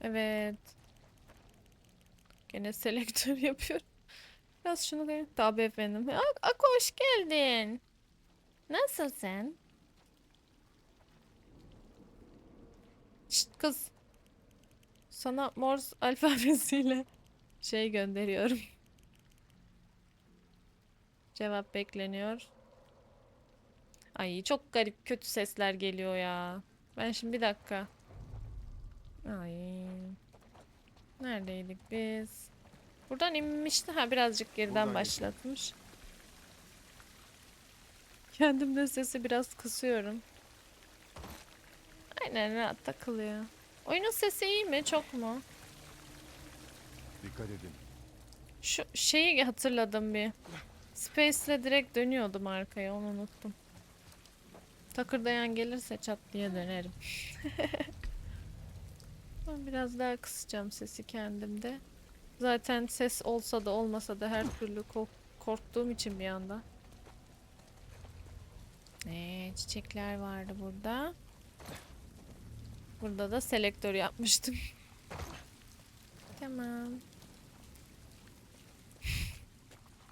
Evet. Gene selektör yapıyorum. Biraz şunu da tabii efendim. Ak Ako hoş geldin. Nasılsın? Şşt kız. Sana Morse alfabesiyle şey gönderiyorum. Cevap bekleniyor. Ay çok garip kötü sesler geliyor ya. Ben şimdi bir dakika. Ay. Neredeydik biz? Buradan inmişti. Ha birazcık geriden Buradan başlatmış. Kendim de sesi biraz kısıyorum. Aynen rahat takılıyor. Oyunun sesi iyi mi? Çok mu? Dikkat edin. Şu şeyi hatırladım bir. Space'le direkt dönüyordum arkaya onu unuttum. Takırdayan gelirse çat diye dönerim. Ben biraz daha kısacağım sesi kendimde. Zaten ses olsa da olmasa da her türlü ko- korktuğum için bir anda. Ee, çiçekler vardı burada. Burada da selektör yapmıştım. Tamam.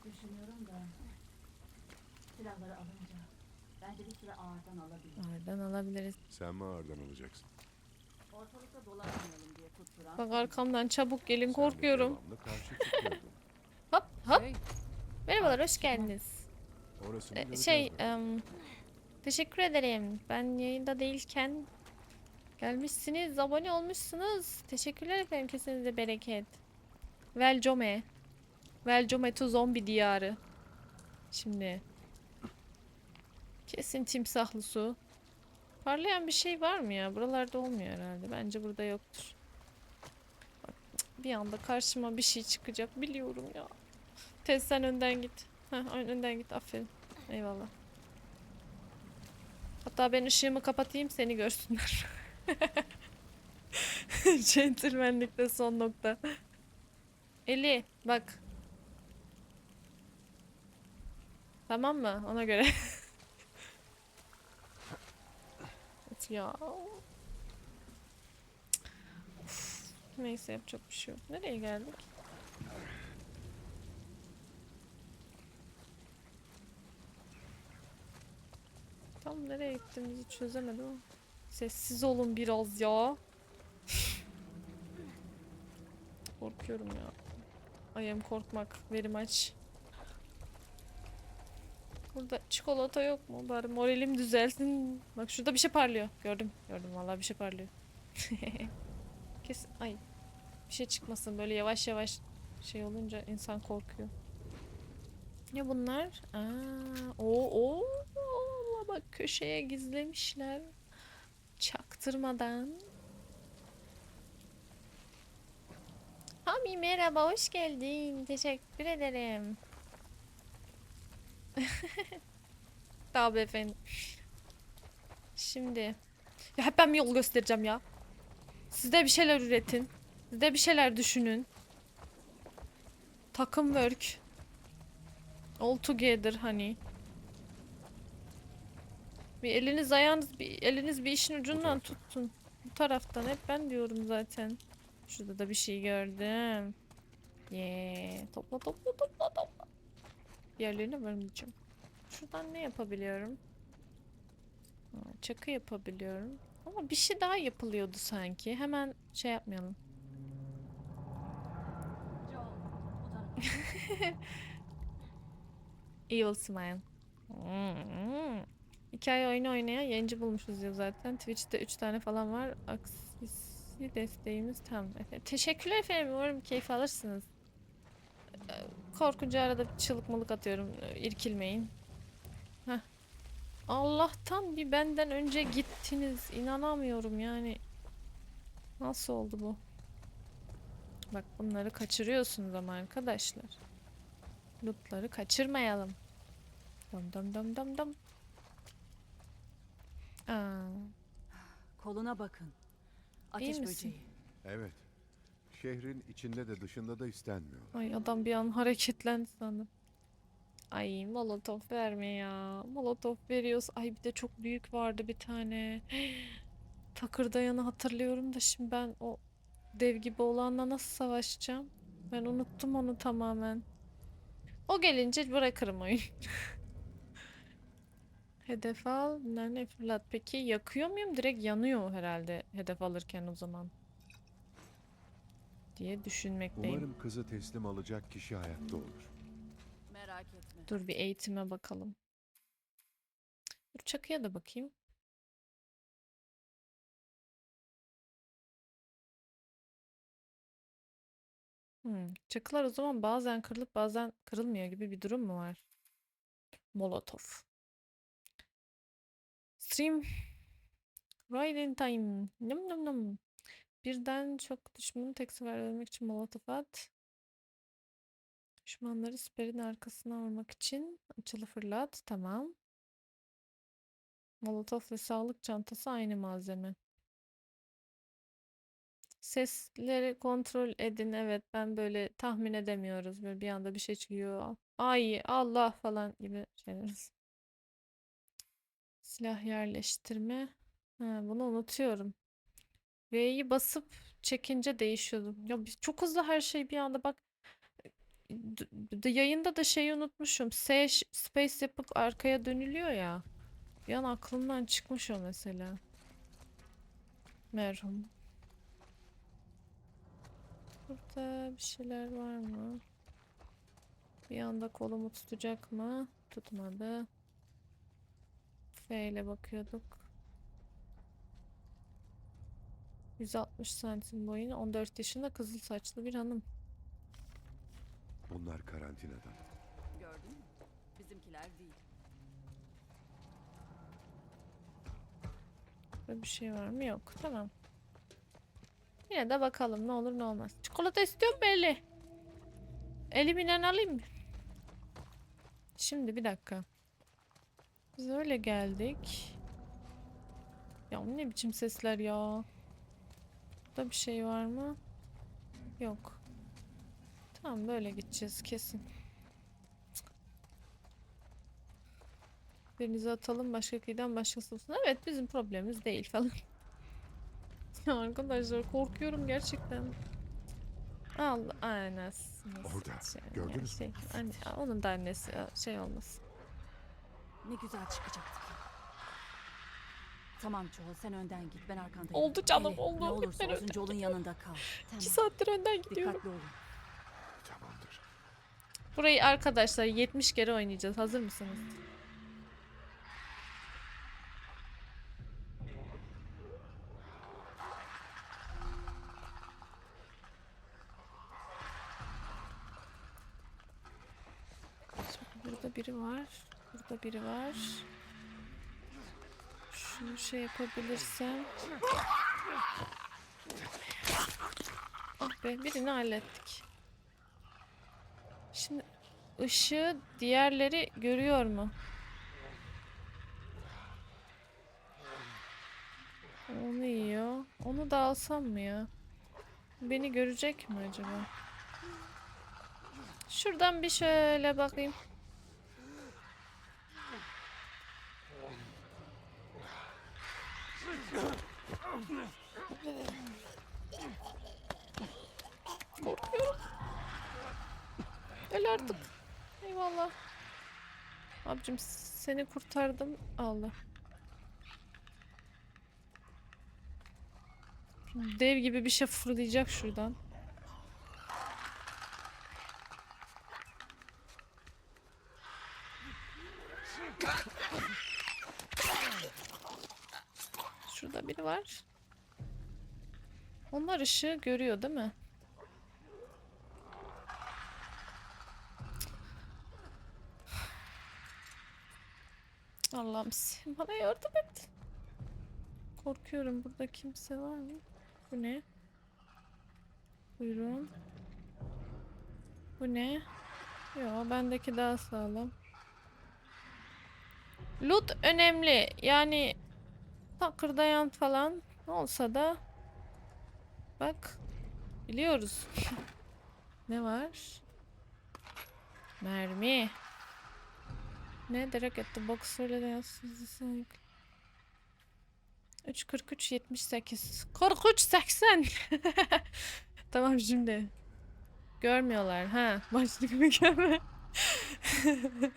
Düşünüyorum da silahları alınca bence bir süre ağırdan alabilir. Oradan alabiliriz. Sen mi ağırdan alacaksın? Ortalıkta dolaşmayalım diye tutturan. Bak arkamdan çabuk gelin Sen de korkuyorum. devamlı karşı çıkıyordun. Hop hop. Hey, Merhabalar hoş geldiniz. orasını Ee, göreceğiz şey em, teşekkür ederim. Ben yayında değilken gelmişsiniz, abone olmuşsunuz. Teşekkürler efendim kesinize bereket. Velcome. Velcome to zombi diyarı. Şimdi. Kesin timsahlı su. Parlayan bir şey var mı ya? Buralarda olmuyor herhalde. Bence burada yoktur. Bak, bir anda karşıma bir şey çıkacak biliyorum ya. Tez sen önden git. Heh, ön- önden git aferin. Eyvallah. Hatta ben ışığımı kapatayım seni görsünler. Centilmenlikte son nokta. Eli bak. Tamam mı? Ona göre. Ya. Uf, Neyse yapacak bir şey yok. Nereye geldik? Tam nereye gittiğimizi çözemedim ama. Sessiz olun biraz ya. Korkuyorum ya. I am korkmak very much. Burada çikolata yok mu? Bari moralim düzelsin. Bak şurada bir şey parlıyor. Gördüm. Gördüm vallahi bir şey parlıyor. Kes ay. Bir şey çıkmasın böyle yavaş yavaş şey olunca insan korkuyor. Ne bunlar? Aa, o o Allah bak köşeye gizlemişler. Çaktırmadan. Hami merhaba hoş geldin. Teşekkür ederim. Tabii efendim. Şimdi. Ya hep ben mi yol göstereceğim ya? Siz de bir şeyler üretin. Siz de bir şeyler düşünün. Takım work. All together hani. Bir eliniz ayağınız bir eliniz bir işin ucundan tutun. Bu taraftan hep ben diyorum zaten. Şurada da bir şey gördüm. Yeah. Topla topla topla topla. Yerlerine vermeyeceğim. Şuradan ne yapabiliyorum? Çakı yapabiliyorum. Ama bir şey daha yapılıyordu sanki. Hemen şey yapmayalım. Evil Smile. Hmm. Hikaye oyunu oynayan yayıncı bulmuşuz ya zaten. Twitch'te 3 tane falan var. Aksisi desteğimiz tam. Teşekkürler efendim. Umarım keyif alırsınız. Ee, Korkunca arada çığlık mılık atıyorum. İrkilmeyin. Allah'tan bir benden önce gittiniz. İnanamıyorum yani. Nasıl oldu bu? Bak bunları kaçırıyorsunuz ama arkadaşlar. Lootları kaçırmayalım. Dam dam dam dam dam. Aa, Koluna bakın. İyi Ateş misin? böceği. Evet. Şehrin içinde de dışında da istenmiyor. ay adam bir an hareketlendi sandım. Ay molotof verme ya. Molotof veriyoruz. Ay bir de çok büyük vardı bir tane. Takırdayanı hatırlıyorum da şimdi ben o Dev gibi olanla nasıl savaşacağım? Ben unuttum onu tamamen. O gelince bırakırım oyunu. Hedef al. Ne fırlat. Peki yakıyor muyum? Direkt yanıyor herhalde hedef alırken o zaman. Diye düşünmekteyim. Umarım kızı teslim alacak kişi hayatta olur. Dur bir eğitime bakalım. Dur çakıya da bakayım. Hmm, çakılar o zaman bazen kırılıp bazen kırılmıyor gibi bir durum mu var? Molotov. Stream. Right in time. Num num num. Birden çok düşmanı tek sefer ölmek için molotof at. Düşmanları siperin arkasına vurmak için açılı fırlat. Tamam. Molotof ve sağlık çantası aynı malzeme. Sesleri kontrol edin. Evet ben böyle tahmin edemiyoruz. Böyle bir anda bir şey çıkıyor. Ay Allah falan gibi şeyler. Silah yerleştirme. Ha, bunu unutuyorum. V'yi basıp çekince değişiyordu. Ya biz çok hızlı her şey bir anda bak. Yayında da şeyi unutmuşum. S space yapıp arkaya dönülüyor ya. Bir an aklımdan çıkmış o mesela. Merhum. Burada bir şeyler var mı? Bir anda kolumu tutacak mı? Tutmadı. F ile bakıyorduk. 160 santim boyunu 14 yaşında kızıl saçlı bir hanım. Bunlar karantinada. Gördün mü? Bizimkiler değil. Böyle bir şey var mı? Yok. Tamam. Yine de bakalım ne olur ne olmaz. Çikolata istiyorum belli. Elimden alayım mı? Şimdi bir dakika. Biz öyle geldik. Ya bu ne biçim sesler ya? Burada bir şey var mı? Yok. Tamam böyle gideceğiz kesin. Birinizi atalım başka kıyıdan başkası olsun. Evet bizim problemimiz değil falan. Ya arkadaşlar korkuyorum gerçekten. Allah anasını Orada, satayım gördünüz mü? Şey, anne, onun da annesi şey olmasın. Ne güzel çıkacaktık. Tamam Joel sen önden git ben arkandayım. Oldu canım, Ellie, oldu. Ne olursa olsun Joel'un yanında kal. Tamam. İki saattir önden gidiyorum. Dikkatli olun. Burayı arkadaşlar 70 kere oynayacağız. Hazır mısınız? Burada biri var. Burada biri var. Şunu şey yapabilirsem. Ah be birini hallettik. Şimdi ışığı diğerleri görüyor mu? Onu yiyor. Onu da alsam mı ya? Beni görecek mi acaba? Şuradan bir şöyle bakayım. Korkuyorum. Öl artık. Eyvallah. Abicim seni kurtardım. Allah. Dev gibi bir şey fırlayacak şuradan. Şurada biri var. Onlar ışığı görüyor değil mi? Allah'ım bana yardım et. Korkuyorum burada kimse var mı? Bu ne? Buyurun. Bu ne? Yo bendeki daha sağlam. Loot önemli. Yani takırdayan falan olsa da bak biliyoruz. ne var? Mermi. Ne direkt etti boksörle de yazsız 3 43 78. 43 80. tamam şimdi. Görmüyorlar ha. Başlık görme.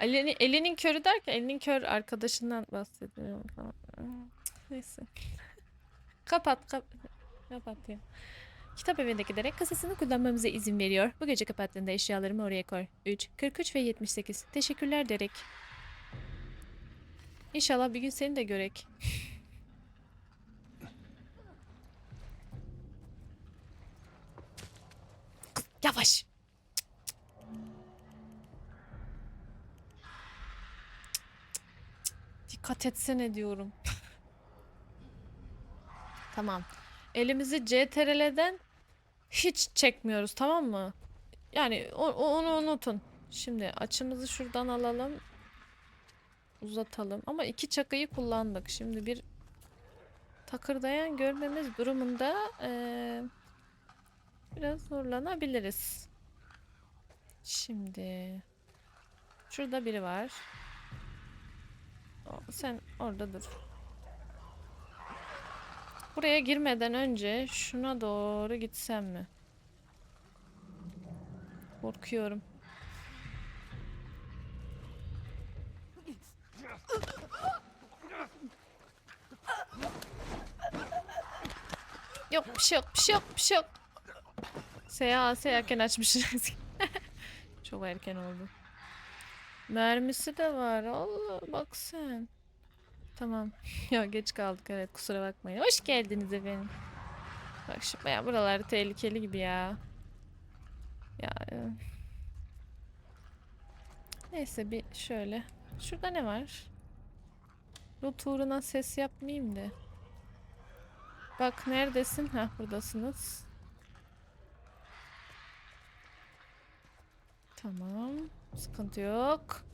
Elini, elinin körü derken elinin kör arkadaşından bahsediyorum. Neyse. kapat kap kapat ya. Kitap evine giderek kasasını kullanmamıza izin veriyor. Bu gece kapattığında eşyalarımı oraya koy. 3, 43 ve 78. Teşekkürler Derek. İnşallah bir gün seni de görek. Yavaş. Dikkat etsene diyorum. tamam. Elimizi CTRL'den hiç çekmiyoruz tamam mı? Yani o- onu unutun. Şimdi açımızı şuradan alalım. Uzatalım. Ama iki çakıyı kullandık. Şimdi bir takırdayan görmemiz durumunda eee, biraz zorlanabiliriz. Şimdi şurada biri var. Sen orada dur. Buraya girmeden önce şuna doğru gitsem mi? Korkuyorum. Yok bir şey yok bir şey yok bir şey yok. Seyahat erken açmışsınız. Çok erken oldu. Mermisi de var. Allah bak sen. Tamam. ya geç kaldık evet kusura bakmayın. Hoş geldiniz efendim. Bak şu baya buralar tehlikeli gibi ya. Ya. Neyse bir şöyle. Şurada ne var? Rut uğruna ses yapmayayım da. Bak neredesin? Ha buradasınız. Tamam. Sıkıntı yok.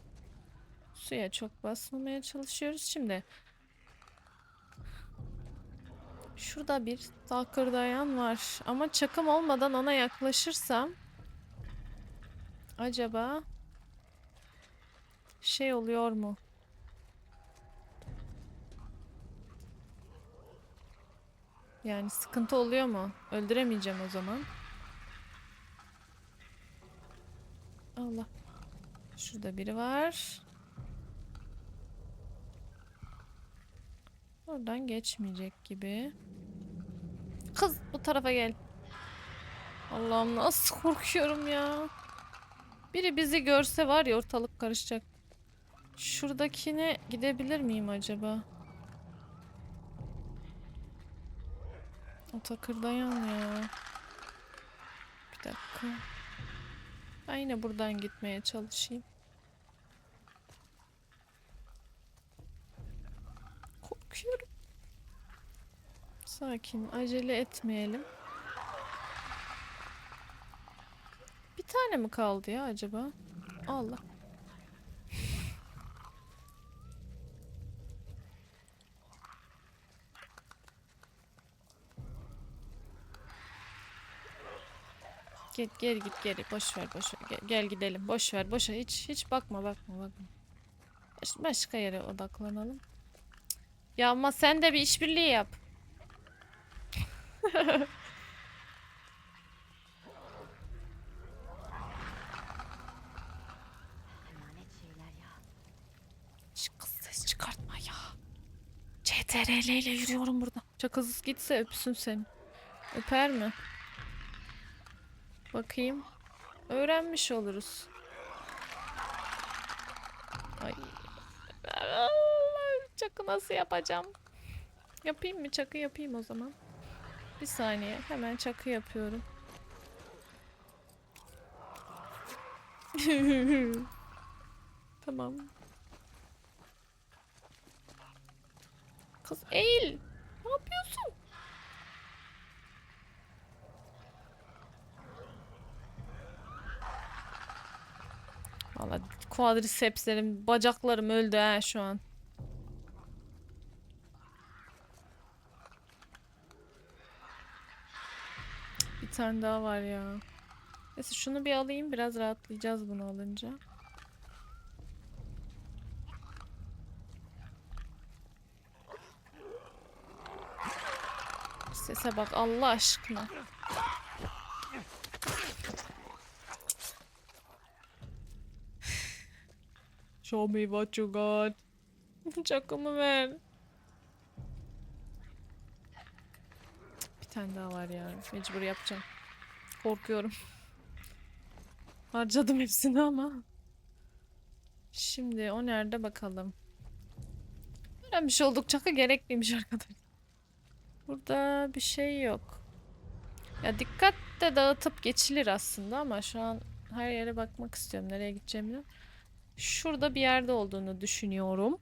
Suya çok basmamaya çalışıyoruz şimdi. Şurada bir takırdayan var. Ama çakım olmadan ona yaklaşırsam acaba şey oluyor mu? Yani sıkıntı oluyor mu? Öldüremeyeceğim o zaman. Allah. Şurada biri var. Oradan geçmeyecek gibi. Kız bu tarafa gel. Allah'ım nasıl korkuyorum ya. Biri bizi görse var ya ortalık karışacak. Şuradakine gidebilir miyim acaba? O takırdayan ya. Bir dakika. Ben yine buradan gitmeye çalışayım. Korkuyorum. Sakin, acele etmeyelim. Bir tane mi kaldı ya acaba? Allah. Gel geri git geri. Boş ver boş ver. Gel, gel gidelim. Boş ver boş ver. Hiç hiç bakma bakma bakma. Baş- başka yere odaklanalım. Ya ama sen de bir işbirliği yap. Kız ses çıkartma ya. CTRL ile yürüyorum burada. Çok hızlı gitse öpsün seni. Öper mi? Bakayım. Öğrenmiş oluruz. Ay. Allah, Çakı nasıl yapacağım? Yapayım mı? Çakı yapayım o zaman. Bir saniye. Hemen çakı yapıyorum. tamam. Kız eğil. Ne yapıyorsun? Valla quadricepslerim, bacaklarım öldü ha şu an. Tane daha var ya. Neyse şunu bir alayım biraz rahatlayacağız bunu alınca. Sese bak Allah aşkına. Show me what you got. Çakımı ver. Tane daha var ya. Mecbur yapacağım. Korkuyorum. Harcadım hepsini ama. Şimdi o nerede bakalım. Öğrenmiş olduk. Çakı gerekliymiş arkadaşlar. Burada bir şey yok. Ya dikkat de dağıtıp geçilir aslında ama şu an her yere bakmak istiyorum. Nereye gideceğimi. Şurada bir yerde olduğunu düşünüyorum.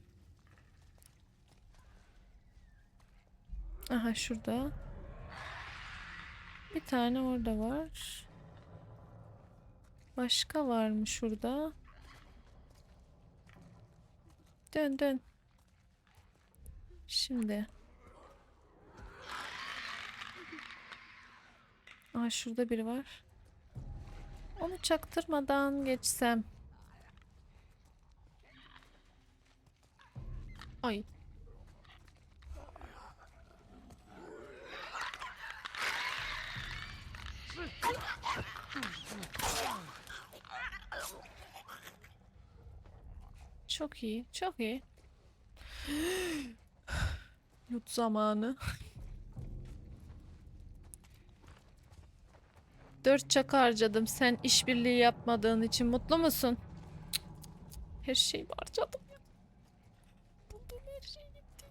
Aha şurada. Bir tane orada var. Başka var mı şurada? Dön dön. Şimdi. Aa şurada biri var. Onu çaktırmadan geçsem. Ay. Çok iyi, çok iyi. Yut zamanı. Dört çak harcadım. Sen işbirliği yapmadığın için mutlu musun? Her şeyi harcadım. Buldum her şey gitti.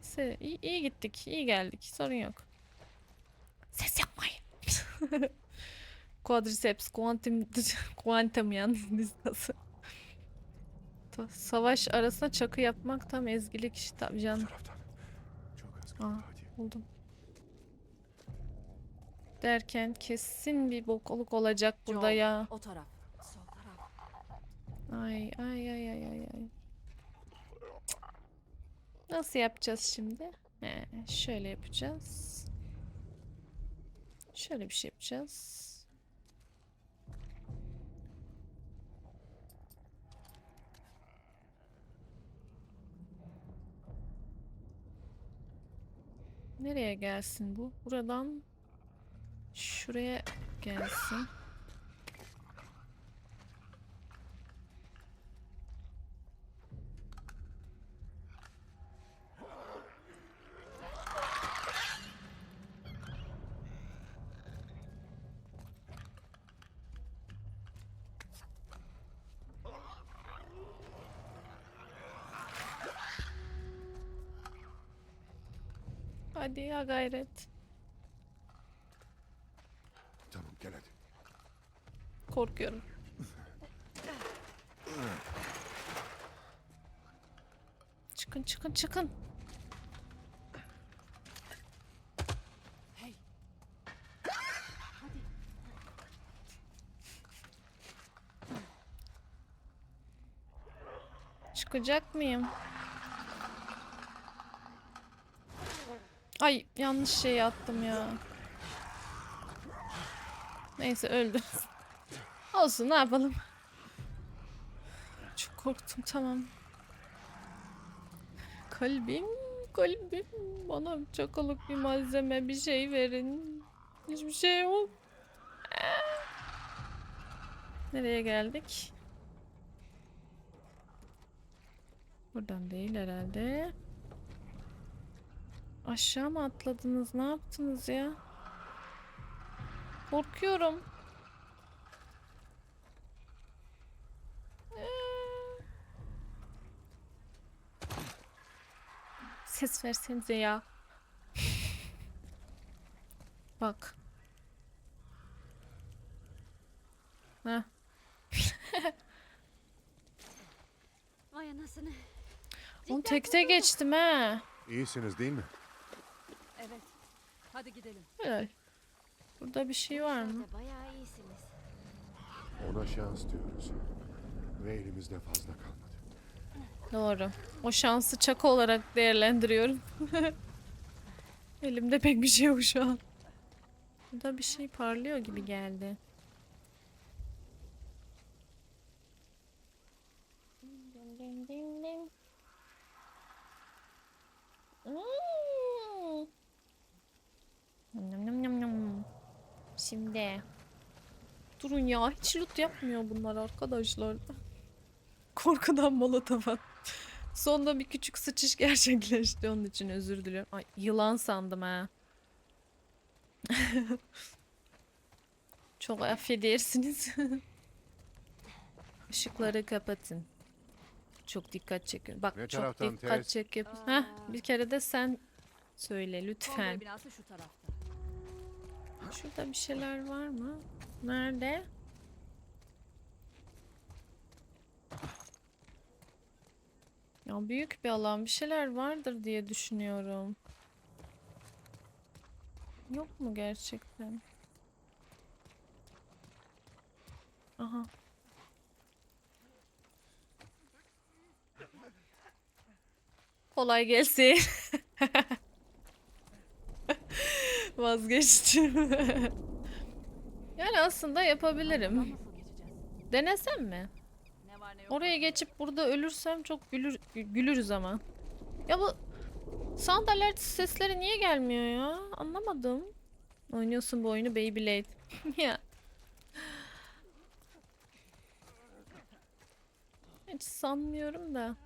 Se iyi, iyi gittik. iyi geldik. Sorun yok. Ses yapmayın. Quadriceps, kuantum, kuantum yalnız Savaş arasında çakı yapmak tam ezgilik iş tabii canım. Taraftan. Çok az Aa. kaldı hadi. Buldum. Derken kesin bir bokoluk olacak burada Joel, ya. O taraf. Sol taraf. Ay ay ay ay ay ay. Nasıl yapacağız şimdi? He, şöyle yapacağız. Şöyle bir şey yapacağız. Nereye gelsin bu? Buradan şuraya gelsin. Hadi ya gayret. Tamam gel hadi. Korkuyorum. Çıkın çıkın çıkın. Hey. Çıkacak mıyım? Ay yanlış şey attım ya. Neyse öldü. Olsun ne yapalım. Çok korktum tamam. Kalbim, kalbim bana çakalık bir malzeme bir şey verin. Hiçbir şey yok. Nereye geldik? Buradan değil herhalde. Aşağı mı atladınız? Ne yaptınız ya? Korkuyorum. Ee. Ses versenize ya. Bak. Heh. Vay anasını. Oğlum tekte geçtim ha. İyisiniz değil mi? Hadi gidelim. Helal. Burada bir şey var mı? Bayağı iyisiniz. Ona şans diyoruz. Ve elimizde fazla kalmadı. Doğru. O şansı çaka olarak değerlendiriyorum. Elimde pek bir şey yok şu an. Burada bir şey parlıyor gibi geldi. Hmm. Şimdi. Durun ya hiç loot yapmıyor bunlar arkadaşlar. Korkudan molotof at. Sonunda bir küçük sıçış gerçekleşti onun için özür diliyorum. Ay yılan sandım ha. Çok affedersiniz. Işıkları kapatın. Çok dikkat çekiyor. Bak Ne çok dikkat ters? çekiyor. Aa. Heh, bir kere de sen söyle lütfen. şu tarafta. Şurada bir şeyler var mı? Nerede? Ya büyük bir alan bir şeyler vardır diye düşünüyorum. Yok mu gerçekten? Aha. Kolay gelsin. Vazgeçtim. yani aslında yapabilirim. Denesem mi? Ne var ne yok. Oraya geçip burada ölürsem çok gülür, gü- gülürüz ama. Ya bu sound alert sesleri niye gelmiyor ya? Anlamadım. Oynuyorsun bu oyunu Beyblade. ya. Hiç sanmıyorum da.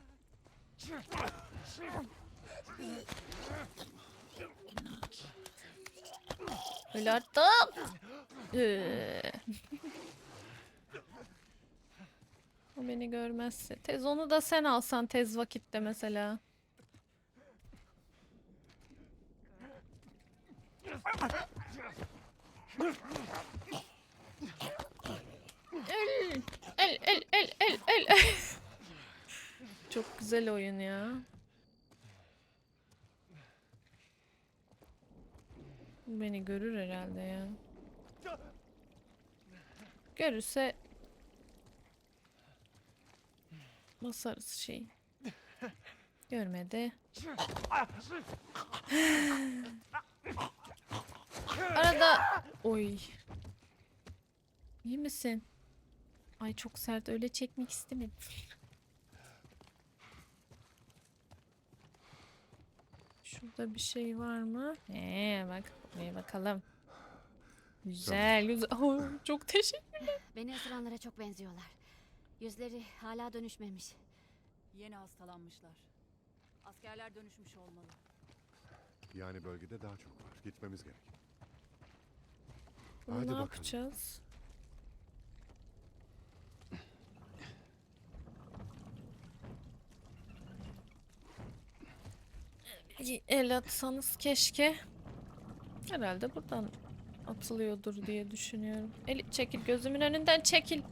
Öyle artık. O beni görmezse. Tez onu da sen alsan tez vakitte mesela. El, el, el, el, el, el. Çok güzel oyun ya. Beni görür herhalde ya. Görürse basarız şey. Görmedi. Arada oy. İyi misin? Ay çok sert öyle çekmek istemedim. Şurada bir şey var mı? Ee bak buraya bakalım. Güzel güzel. Oh, çok teşekkür. Beni ısıranlara çok benziyorlar. Yüzleri hala dönüşmemiş. Yeni hastalanmışlar. Askerler dönüşmüş olmalı. Yani bölgede daha çok var. Gitmemiz gerek. Bunu Hadi ne bakalım. yapacağız? El atsanız keşke. Herhalde buradan atılıyordur diye düşünüyorum. Eli çekil gözümün önünden çekil.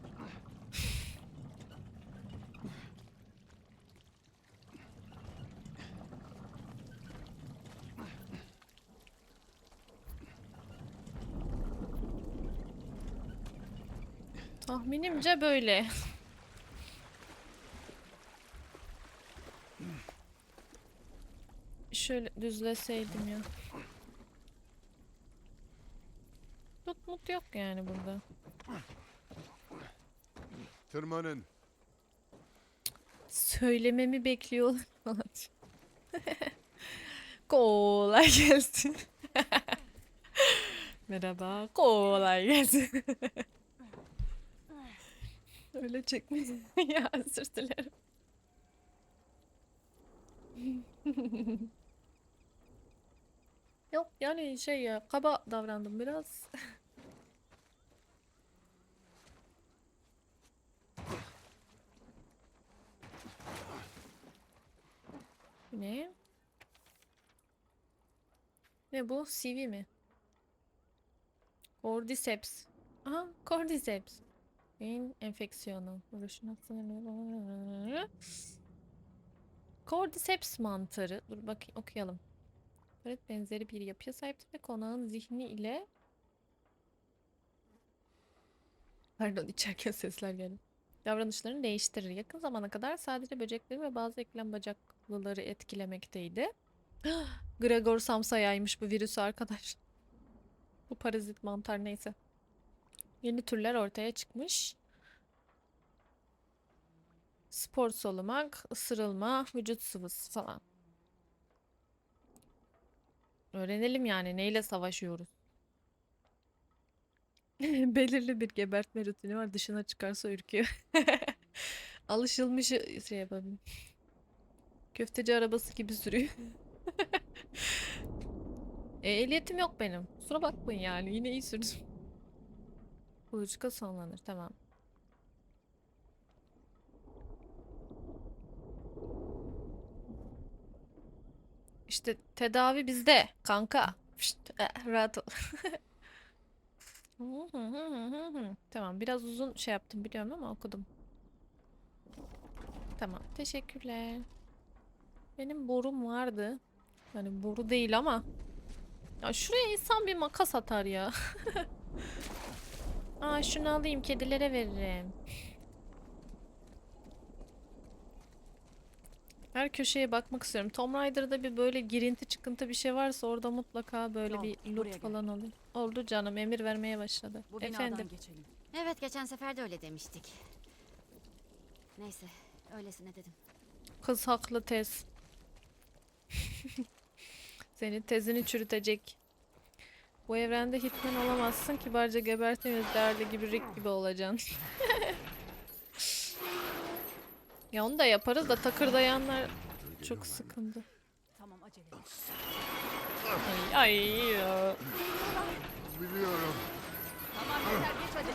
Tahminimce böyle. Şöyle düzleseydim ya. Tut mut yok yani burada. Tırmanın. Söylememi bekliyor falan. Kolay gelsin. Merhaba, kolay gelsin. Öyle çekme. ya özür dilerim. Yok yani şey ya kaba davrandım biraz. Ne? Ne bu? CV mi? Cordyceps. Aha, Cordyceps. Beyin enfeksiyonu. Vuruşun. Cordyceps mantarı. Dur bakayım okuyalım. Evet benzeri bir yapıya sahiptir ve konağın zihni ile Pardon içerken sesler geldi. Davranışlarını değiştirir. Yakın zamana kadar sadece böcekleri ve bazı eklem bacaklıları etkilemekteydi. Gregor Samsa yaymış bu virüsü arkadaş. Bu parazit mantar neyse. Yeni türler ortaya çıkmış. Spor solumak, ısırılma, vücut sıvısı falan. Öğrenelim yani neyle savaşıyoruz. Belirli bir gebertme rutini var. Dışına çıkarsa ürküyor. Alışılmış şey yapalım. Köfteci arabası gibi sürüyor. e, ehliyetim yok benim. Kusura bakmayın yani. Yine iyi sürdüm. Kuluçka sonlanır. Tamam. İşte tedavi bizde kanka. Pişt, eh, rahat ol. Tamam biraz uzun şey yaptım biliyorum ama okudum. Tamam teşekkürler. Benim borum vardı. Yani boru değil ama. Ya şuraya insan bir makas atar ya. Aa şunu alayım kedilere veririm. Her köşeye bakmak istiyorum. Tomb Raider'da bir böyle girinti çıkıntı bir şey varsa orada mutlaka böyle Yol, bir loot falan olur. Oldu canım emir vermeye başladı. Bu Efendim. geçelim. Evet geçen sefer de öyle demiştik. Neyse öylesine dedim. Kız haklı tez. Senin tezini çürütecek. Bu evrende hitman olamazsın kibarca gebertemiz derdi gibi Rick gibi olacaksın. ya onu da yaparız da takırdayanlar çok sıkıntı. Tamam acele et. Ay, ay ya. Biliyorum. Tamam yeter geç hadi.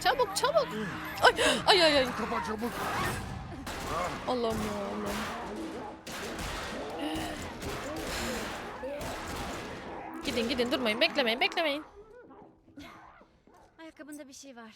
Çabuk çabuk. Ay ay ay. ay. Kapa çabuk. Allah'ım ya Allah'ım. Gidin gidin durmayın beklemeyin beklemeyin. Ayakkabında bir şey var.